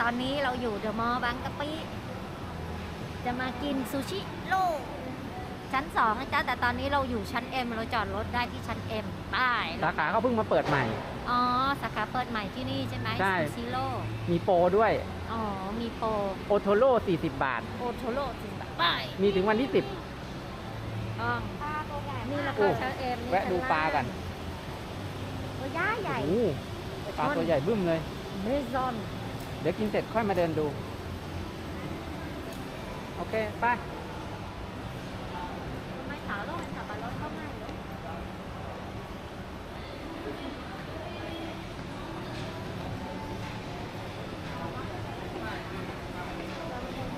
ตอนนี้เราอยู่เดอะมอลล์บางกะปิจะมากินซูชิโลชั้นสองนะจ๊ะแต่ตอนนี้เราอยู่ชั้น M เราจอดรถได้ที่ชั้น M ไป้ายสาขาเขาเพิ่งมาเปิดใหม่ อ๋อสาขาเปิดใหม่ที่นี่ใช่ไหมใช่ ซูชิโลมีโปรด้วย อ๋อมีโปรโอโทโร่40 บาท โอโทโร่ถึงแบบไป้ายมีถึงวันที่ อ๋อนี่เราโอ้เข้าชั้น M 10แวะดูปลากันตัวย่าใหญ่โอ้โหปลาตัวใหญ่บึ้มเลยเมซอน เดี๋ยวกินเสร็จค่อยมาเดินดู โอเค ไป ไม่สาวโลกเป็นสับปะรดเข้ามาเลย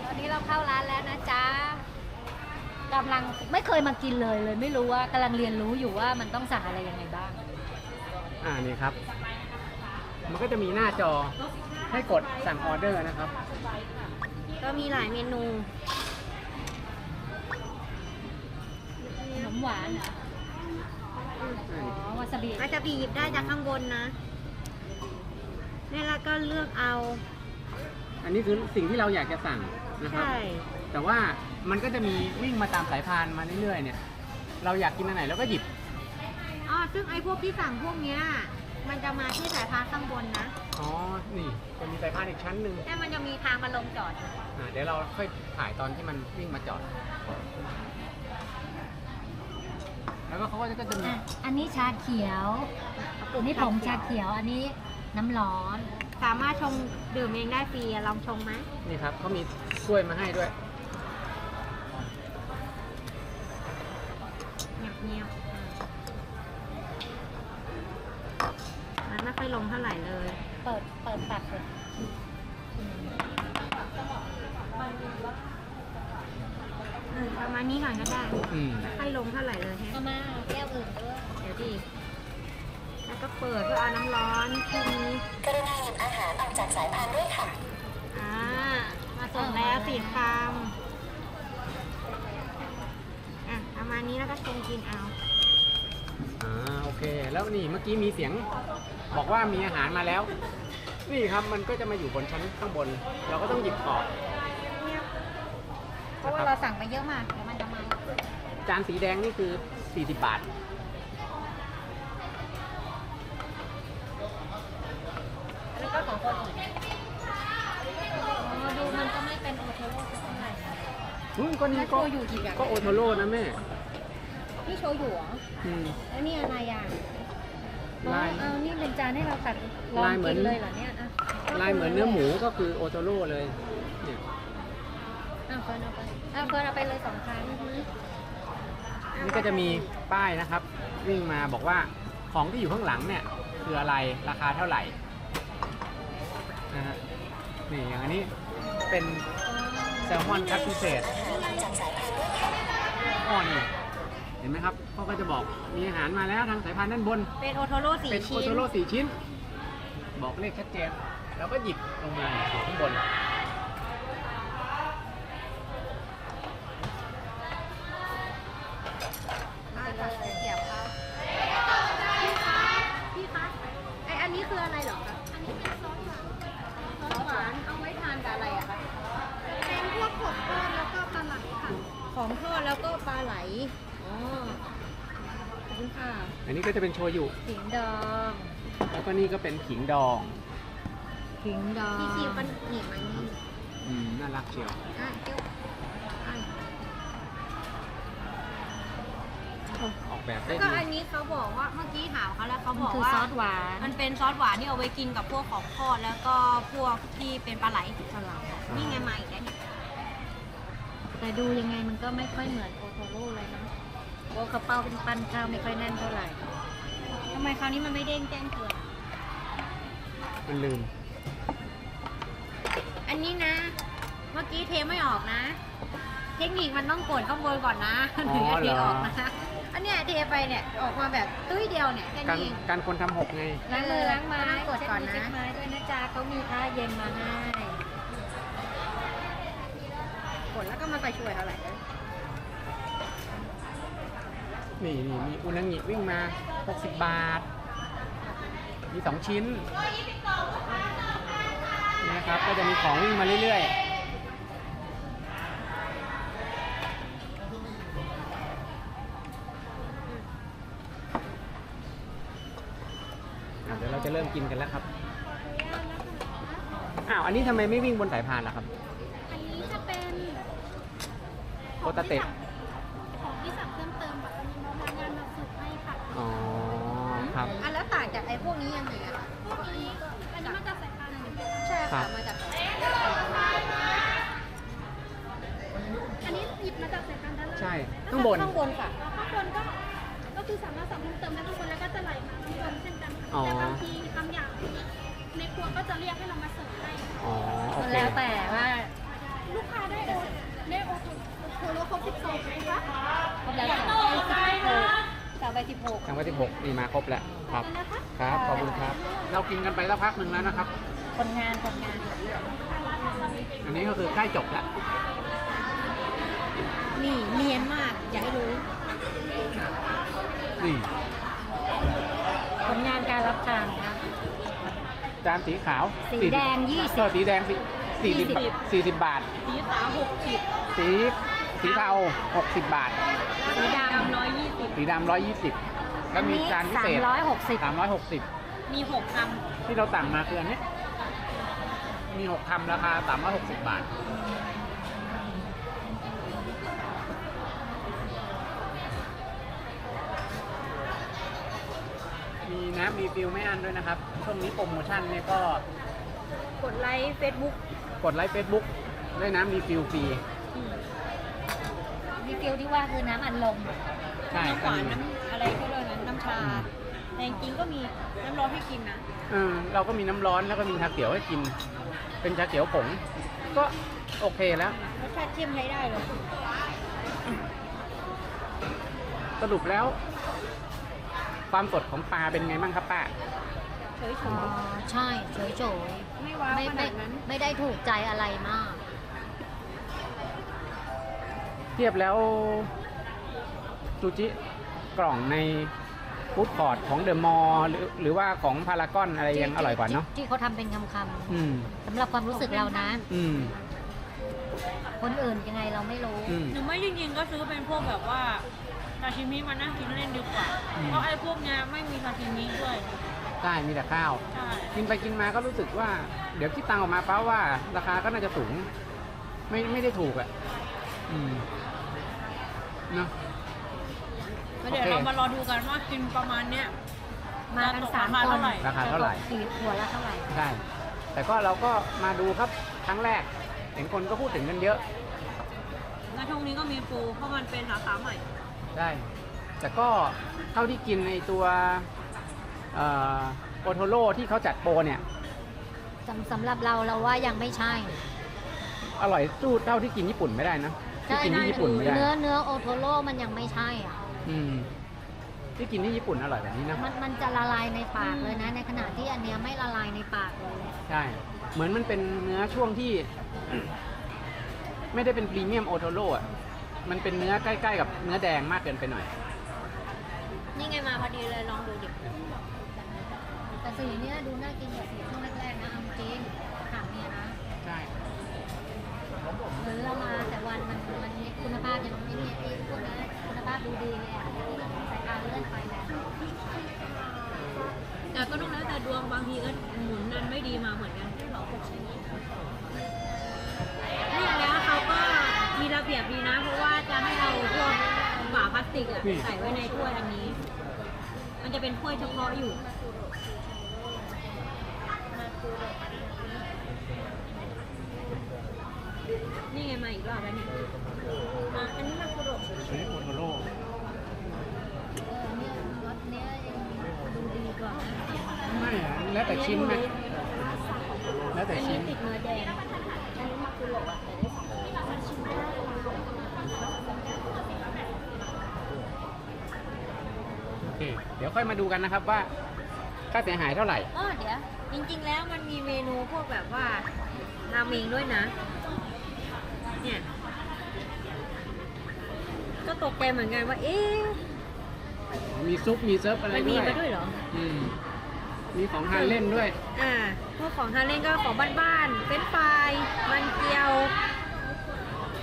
ตอนนี้เราเข้าร้านแล้วนะจ๊ะกำลังไม่เคยมากินเลยเลย ไม่รู้ว่ากำลังเรียนรู้อยู่ว่ามันต้องสั่งอะไรยังไงบ้าง อ่านี่ครับ มันก็จะมีหน้าจอ ให้กดสั่งออเดอร์นะครับ ก็มีหลายเมนูขนมหวานเหรออ๋อวาซาบิอาจจะบีบได้จากข้างบนนะนี่แล้วก็เลือกเอา อันนี้คือสิ่งที่เราอยากจะสั่งนะครับ ใช่ แต่ว่ามันก็จะมีวิ่งมาตามสายพานมาเรื่อยๆเนี่ย เราอยากกินอันไหนเราก็หยิบ อ๋อ ซึ่งไอ้พวกที่สั่งพวกเนี้ย มันจะมาที่สายพานข้างบนนะ อ๋อ นี่จะมีสายพานอีกชั้นหนึ่งแต่มันจะมีทางมาลงจอดอ่าเดี๋ยวเราค่อยถ่ายตอนที่มันวิ่งมาจอด แล้วก็เขาก็จะก็จะมี อะอันนี้ชาเขียว อันนี้ผงชาเขียว อันนี้น้ำร้อน สามารถชงดื่มเองได้ฟรีอะลองชงไหมนี่ครับเขามีถ้วยมาให้ด้วย เงียบเงียบๆมันไม่ค่อยลงเท่าไหร่เลยเปิดเปิดตัดเลยอืมประมาณนี้ก่อนก็ได้อืมไม่ค่อยลงเท่าไหร่เลยแฮะเอามาแก้วอื่นด้วยเดี๋ยวดิแล้วก็เปิดเพื่อเอาน้ำร้อนที่นี้กรุณาหยิบอาหารออกจากสายพานด้วยค่ะ อ่ามาส่งแล้วสี่คำอะประมาณนี้แล้วก็ชงกินเอา อ่า โอเค แล้วนี่เมื่อกี้มีเสียง บอกว่ามีอาหารมาแล้ว นี่ครับมันก็จะมาอยู่บนชั้นข้างบน เราก็ต้องหยิบออกเพราะว่าเราสั่งไปเยอะมากเดี๋ยวมันจะมาจานสีแดงนี่คือ 40 บาท อันนี้ก็ของคนอื่นอ๋อดูมันก็ไม่เป็นโอโทโร่สักเท่าไหร่นะอืมก็นี่แล้วโชก็ยุกี่อย่างก็โอโทโร่นะแม่ นี่โชยุเหรออืม แล้วนี่อะไรอะ อ๋อลาย เอานี่เป็นจานให้เราตัดลองลายเหมืกิอน นเลยเหรอเนี่ยอะลายเหมือนเนื้อหมูก็คือโอโทโร่เลยเนี่ยอ้าวเฟิร์นเอาไปอ้าวเฟิร์นเอาไปเลยสองครั้งนี่ก็จะมีป้ายนะครับ วิ่งมาบอกว่าของที่อยู่ข้างหลังเนี่ยคืออะไรราคาเท่าไหร่นะฮะนี่อย่างอันนี้เป็นแซลมอนคัตพิเศษอ๋อนี่ เห็นไหมครับเขาก็จะบอกมีอาหารมาแล้วทางสายพานด้านบน เป็นโอโทโร่สี่เป็นโอชิ้นโทโร่สี่ชิ้น บอกเลขชัดเจน แล้วก็หยิบลงมาอยู่ข้างบนไปเลยเกี่ยวเขาพี่คะไออันนี้คืออะไรเหรอคะอันนี้เป็นซอสหวานซอสหวานเอาไว้ทานกับอะไรอะคะเป็นพวกของทอดแล้วก็ปลาไหลค่ะของทอดแล้วก็ปลาไหลอ๋อ ขอบคุณค่ะอันนี้ก็จะเป็นโชยุ ขิงดองแล้วก็นี่ก็เป็นขิงดองขิงดองพี่คิวมันหนีบมันนี่อืมน่ารักเชียว อะเจ้าอะออกแบบได้แล้วก็ดีอันนี้เขาบอกว่าเมื่อกี้ถามเขาแล้วเขามันบอกคือว่าซอสหวานมันเป็นซอสหวานที่เอาไว้กินกับพวกของทอดแล้วก็พวกที่เป็นปลาไหลสลับนี่ไงมาอีกแล้วเนี่ยแต่ดูยังไงมันก็ไม่ค่อยเหมือนโอโทโร่เลยนะโอ้กระเป๋าเป็นปั้นข้าวไม่ค่อยแน่นเท่าไหร่ทำไมคราวนี้มันไม่เด้งแจ้งเตือนมันลืม อันนี้นะ เมื่อกี้เทไม่ออกนะ เทคนิคมันต้องกดข้างบนก่อนนะอ๋อถึงจะเทเหรอออกนะอันเนี้ยเทไปเนี่ยออกมาแบบตุ้ยเดียวเนี่ยแค่การนี้เองการคนทำหกไง ล้างมือล้างไม้ต้องกดก่อนนะเช็ดมืเช็ดไม้ด้วยนะจ๊ะเขามีผ้าเย็นมาให้ กดแล้วก็มาใส่ช่วยเท่าไหร่เล นี่นี่มีอุนางิวิ่งมา 60 บาท มีสองชิ้นนนี่นะครับ ก็จะมีของวิ่งมาเรื่อยๆอะเดี๋ยวเราจะเริ่มกินกันแล้วครับ อ้าว อันนี้ทำไมไม่วิ่งบนสายพานล่ะครับ อันนี้จะเป็นโคตาเตะ พวกนี้ยังไงอะคะพวกนี้อันนี้มาจากสายพานหนึ่งใช่ครัค่ะบมาจากอันนี้หยิบมาจากสายพานด้านล่างใช่ข้างบนข้างบนค่ะข้างบนก็ก็คือสามารถสั่งเพิ่มเติมได้ข้างบนแล้วก็จะไหลมาข้างบนเช่นกันอ๋อแต่บางทีบางอย่างในครัวก็จะเรียกให้เรามาเสิร์ฟให้อ๋อโอมันเคแล้วแต่ว่าลูกค้าได้โอได้โอโทรครบสิบสองไหมคะครบแล้วจ้ะสาวไปสิบหกทางวันที่หกนี่มาครบแล้วครับนะ คะครับขอบคุณครับ เรากินกันไปสักพักหนึ่งแล้วนะครับ คนงานคนงานอันนี้ก็คือใกล้จบแล้วนี่เนียนมากอยากให้รู้นี่ผลงานการรับทานนะจานสีขาวสีแดงยี่สิบ เออสีแดงสี่สี่สิบยี่สิบสี่สิบบาท สีขาวหกสิบสีสีเทาหกสิบบาท สีดำร้อยยี่สิบสีดำร้อยยี่สิบ แล้วมีจานพิสาเศมษร้อยหกสิบสามร้อยหกสิบมีหกคที่เราสั่งมาคืออันเนี้ยมีหกคำราคาสามร้อยหกสิบบาท มีน้ำมีฟิลไม่อันด้วยนะครับ ช่วงนี้โปรโมชั่นเนี่ยก็ำกดไลค์เฟซบุ๊กกดไลค์เฟซบุ๊กได้น้ำรีฟิลฟรี ดีเกลที่ว่าคือน้ำอัดลมใช่น้ำหก็วานมีน้ำอะไรก็เลยนะน้ำ ชา แต่จริงๆก็มีน้ำร้อนให้กินนะ เออเราก็มีน้ำร้อนแล้วก็มีชาเขียวให้กิน เป็นชาเขียวผงก็โอเคแล้ว รสชาติเทียมใช้ได้เลย สรุปแล้ว ความสดของปลาเป็นไงบ้างครับป้า เฉยอ๋อใช่เฉยโฉยๆไม่ว้าวไม่ขไม่นาดนั้น ไม่ได้ถูกใจอะไรมาก เทียบแล้ว ซูจิกล่องใน ฟู้ดคอร์ทของเดอะมอลล์หรือหรือว่าของพารากอนอะไรยังอร่อยกว่าเนาะที่เขาทำเป็นคำอืมๆสำหรับความรู้สึกเรานะ อืม คนอื่นยังไงเราไม่รู้ อืม หรือไม่จริงๆก็ซื้อเป็นพวกแบบว่าซาชิมิมานั่งกินเล่นดีกว่า อืม เพราะไอ้พวกเนี้ยไม่มีซาชิมิด้วยใช่มีแต่ข้าว ใช่ กินไปกินมาก็รู้สึกว่า เดี๋ยวคิดตังค์ออกมาป้าว่า ราคาก็น่าจะสูง ไม่ไม่ได้ถูกอะ อืมเนาะ แล้วเดี๋ยวโอเคเรามารอดูกันว่ากินประมาณเนี้ย มากันจะตกสามราคาคนเท่าไหร่ราคาเท่าไหร่กี่หัวละเท่าไหร่ ใช่ แต่ก็เราก็มาดูครับครั้งแรก เห็นคนก็พูดถึงกันเยอะในช่วงนี้ก็มีปูเพราะมันเป็นสาขาใหม่ ใช่ แต่ก็เท่าที่กินในตัวโอโทโร่ที่เขาจัดโปรเนี่ย สำสำหรับเราเราว่ายังไม่ใช่ อร่อยสู้เท่าที่กินญี่ปุ่นไม่ได้นะที่ใช่กินที่ญี่ปุ่นไม่ได้ เนื้อเนื้อโอโทโร่มันยังไม่ใช่อะ อืมที่กินที่ญี่ปุ่นอร่อยแบบนี้นะ มันมันจะละลายในปากเลยนะ ในขณะที่อันเนี้ยไม่ละลายในปากเลยใช่ เหมือนมันเป็นเนื้อช่วงที่ ไม่ได้เป็นพรีเมียมโอโทโร่อะมันเป็นเนื้อใกล้ๆกับเนื้อแดงมากเกินไปหน่อย นี่ไงมาพอดีเลยลองดูดิแต่สีเนี้ยดูน่ากินกว่าสีช่วงแรกๆนะเอาจริง ไม่ดีมาเหมือนกันถ้าอย่างนี้เขาก็มีระเบียบดีนะ เพราะว่าจะให้เราพวกฝาพลาสติกอะใส่ไว้ในถ้วยอันนี้ มันจะเป็นถ้วยเฉพาะอยู่นี่ไงมาอีกรอบแล้วเนี่ยอะอันนี้มาคุโรอันนี้โอโทโร่เออเนี่ยรสเนี้ยยังดูดีกว่านะไม่อะแล้วแต่ชิ้นไหม แล้วแต่อันชิ้นี้น ติดเนื้อแดงอันนี้มาคุโรอะแต่ได้สองโอเค เดี๋ยวค่อยมาดูกันนะครับว่า ค่าเสียหายเท่าไหร่ อ๋อเดี๋ยว จริง ๆ แล้วมันมีเมนูพวกแบบว่าราเมงด้วยนะ เนี่ย ก็ตกใจเหมือนกันว่า เอ๊ะมีซุปมีเซิร์ฟอะไรมันมีด้วยมาด้วยเหรอ อืม มมีของทานเล่นด้วย อ่าพวกของทานเล่นก็ของบ้านๆเป็นช์ฟรายมันเกียว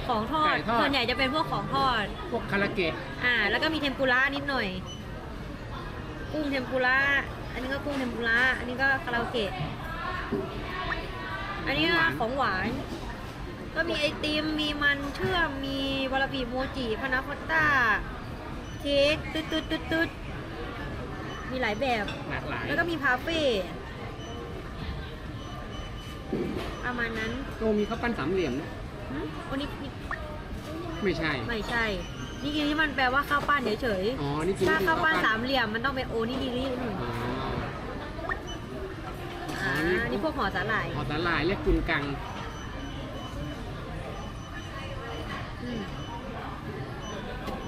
ของทอไก่ดทอด ส่วนใหญ่จะเป็นพวกของทอด พวกคาราเกะอ่า แล้วก็มีเทมปุระนิดหน่อย กุ้งเทมปุระอันนี้ก็กุ้งเทมปุระอันนี้ก็คาราโอเกะอันนี้ก็ของหวาน ก็มีไอติมมีมันเชื่อมมีวาลาบิโมจิพานาคอตต้าเค้กตุ๊ดตุ๊ดตุ๊ดตุ๊ด มีหลายแบบ หลากหลาย แล้วก็มีพาเฟ่ประมาณนั้นโอ้มีข้าวปั้นสามเหลี่ยมด้วยหึโอนิกิไม่ใช่ ไม่ใช่ นี่กินที่มันแปลว่าข้าวปั้นเฉยอ๋อ นี่กินๆถ้าคือข้าวปั้นสามเหลี่ยมมันต้องเป็นโอนิกิริหนึ่งอ๋อ อ่าอันนี้นี่พวกห่อสาหร่ายหอสาหร่ายเรียกกุนกัง อืม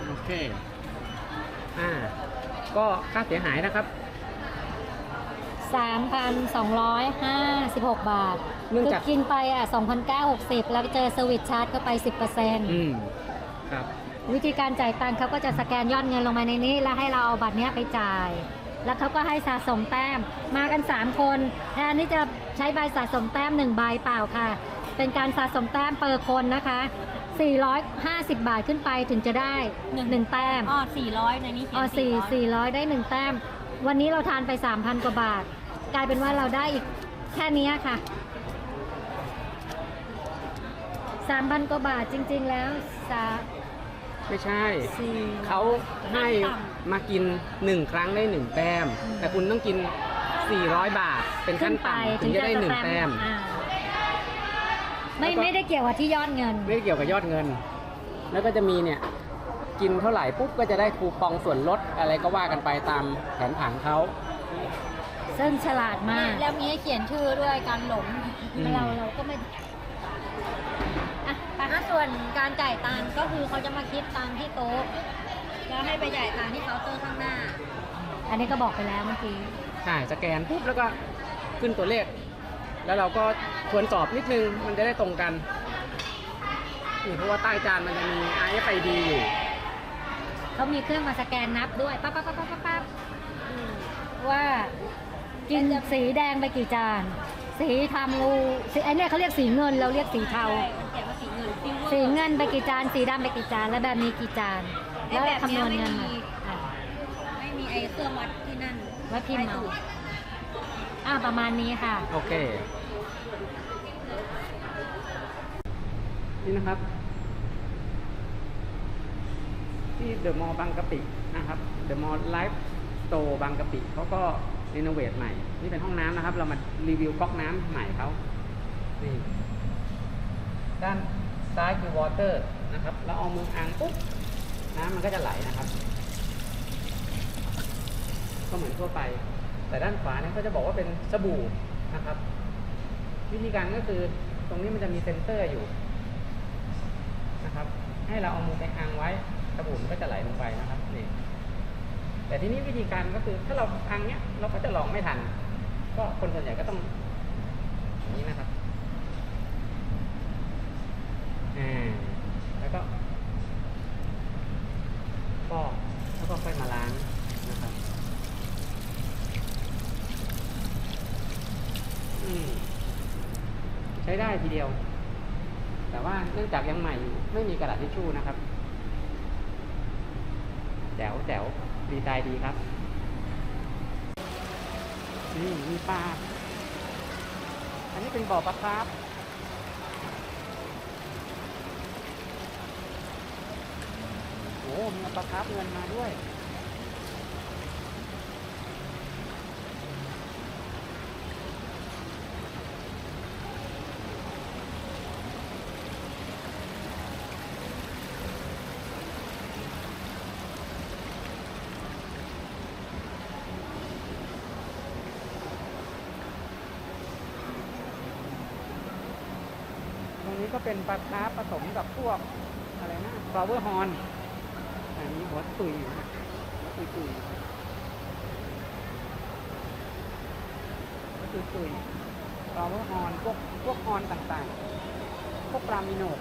โอเค อ่า ก็ค่าเสียหายนะครับ 3,256 บาทเนื่องคือจากกินไปอะ2,960 แล้วเจอเซอร์วิสชาร์จเข้าไป10%อืมครับ วิธีการจ่ายตังค์เขาก็จะสแกนยอดเงินลงมาในนี้ แล้วให้เราเอาบัตรเนี้ยไปจ่าย แล้วเขาก็ให้สะสมแต้ม มากัน 3 คนแทนที่จะใช้ใบสะสมแต้ม 1 ใบเปล่าค่ะ เป็นการสะสมแต้มเปอร์คนนะคะ 450 บาทขึ้นไปถึงจะได้1แต้มอ๋อสี่ร้อยในนี้เขียอ๋อนสี่สี่ร้อยได้1แต้ม วันนี้เราทานไป 3,000 กว่าบาท กลายเป็นว่าเราได้อีกแค่เนี้ยค่ะ 3,000 กว่าบาทจริง ๆ แล้วสาไม่ใช่ สี่ เขาให้มากิน 1 ครั้งได้ 1 แต้ม แต่คุณต้องกิน 400 บาท เป็นขั้นต่ำถึงจะได้ 1 แต้ม อ่า ไม่แล้วก็ ไม่ได้เกี่ยวกับที่ยอดเงิน ไม่ได้เกี่ยวกับยอดเงิน แล้วก็จะมีเนี่ย กินเท่าไหร่ปุ๊บก็จะได้คูปองส่วนลดอะไรก็ว่ากันไปตามแผนผังเขา ซึ่งฉลาดมาก แล้วมีให้เขียนชื่อด้วยการหลงอืม เราเราก็ไม่อะถ้าส่วนการจ่ายตังค์ก็คือเขาจะมาคิดตังค์ที่โต๊ะแล้วให้ไปจ่ายตังค์ที่เคาน์เตอร์ข้างหน้า อันนี้ก็บอกไปแล้วเมื่อกี้ ใช่สแกนปุ๊บแล้วก็ขึ้นตัวเลข แล้วเราก็ทวนสอบนิดนึงมันจะได้ตรงกันนี่เพราะว่าใต้จานมันจะมี RFID อยู่เขามีเครื่องมาสแกนนับด้วยปั๊บปั๊บปั๊บปั๊บปั๊บว่ากินสีแดงไปกี่จาน สีทำรูสีไอเนี่ยเขาเรียกสีเงินเราเรียกสีเทาเขียนว่าสีเงินซิลเวอร์สีเงินไปกี่จาน สีดำไปกี่จาน แล้วแบบนี้กี่จานไอ้แล้วแบบเนี้คำนยวณไม่เงินมีมาอะไม่มีไอ้เครื่องวัดที่นั่นไว้พิมพ์เอาใต้ตู้อ่าประมาณนี้ค่ะ โอเค นี่นะครับ ที่เดอะมอลล์บางกะปินะครับเดอะมอลล์ไลฟ์สโตร์บางกะปิเขาก็รีโนเวทใหม่ นี่เป็นห้องน้ำนะครับ เรามารีวิวก๊อกน้ำใหม่เขานี่ด้านซ้ายคือวอเตอร์นะครับ แล้วเอามืออังปุ๊บน้ำมันก็จะไหลนะครับ ก็เหมือนทั่วไป แต่ด้านขวาเนี่ยเขาจะบอกว่าเป็นสบู่นะครับ วิธีการก็คือตรงนี้มันจะมีเซนเซอร์อยู่นะครับ ให้เราเอามือไปอังไว้สบู่มันก็จะไหลลงไปนะครับนี่แต่ทีนี้วิธีการก็คือถ้าเราอังเนี้ยเราก็จะลองไม่ทัน ก็คนส่วนใหญ่ก็ต้องอย่างนี้นะครับอ่าแล้วก็ฟอกแล้วก็ค่อยมาล้างนะครับ อืมใช้ได้ทีเดียว แต่ว่าเนื่องจากยังใหม่อยู่ไม่มีกระดาษทิชชู่นะครับแจ๋วแจ๋วดีใจดีครับ นี่มีปลา อันนี้เป็นบ่อปลาคราฟโอ้มีปลาคราฟเงินมาด้วย นี้ก็เป็นปลาคาผสมกับพวกอะไรนะฟลาเวอร์ฮอนอันนี้หัวตุยอยู่นะหัวตุยตุยหัวตุยตุยฟลาเวอร์ฮอนพวกพวกฮอนต่างๆ พวกปลามิโนก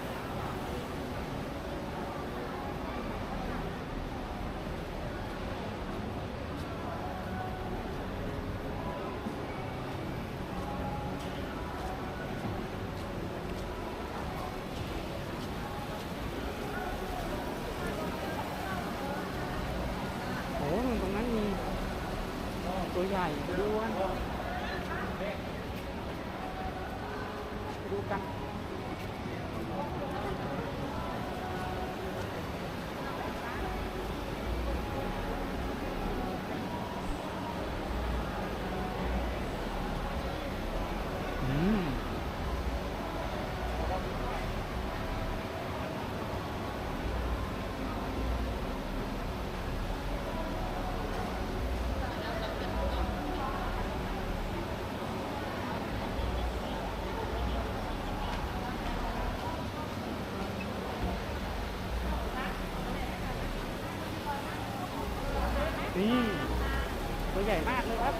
ใหญ่ไปดูกันไปดูกัน อืม นี่ ตัวใหญ่มากเลยครับ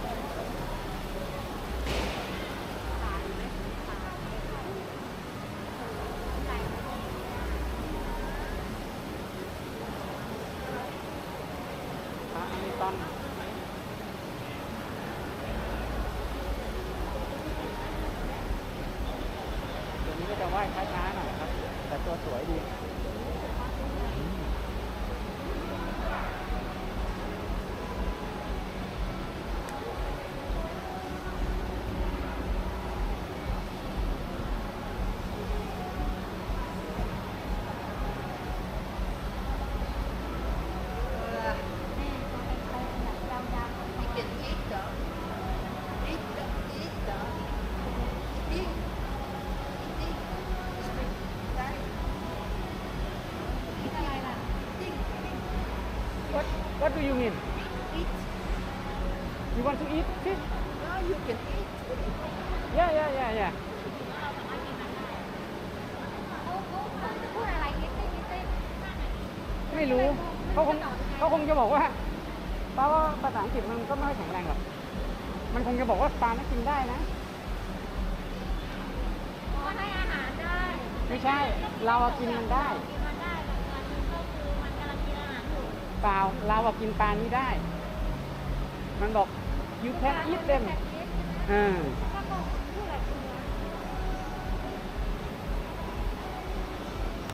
ปลาอเมซอนตัวนี้ก็จะว่ายช้าๆหน่อยครับ แต่ตัวสวยดี What What do you mean Eat. You want to eat fish No, you can eat. Yeah yeah yeah yeah พูดอะไรนิดนิดนิดนิดไม่รู้เขาคงเขาคงจะบอกว่าปลาว่าภาษาอังกฤษมันก็ไม่ค่อยแข็งแรงหรอก มันคงจะบอกว่าปลาไม่กินได้นะก็ให้อาหารได้ไม่ใช่ เราอะกินมันได้ ปล่าเราอะกินปลานี้ได้ มันบอก you can eat them ออก็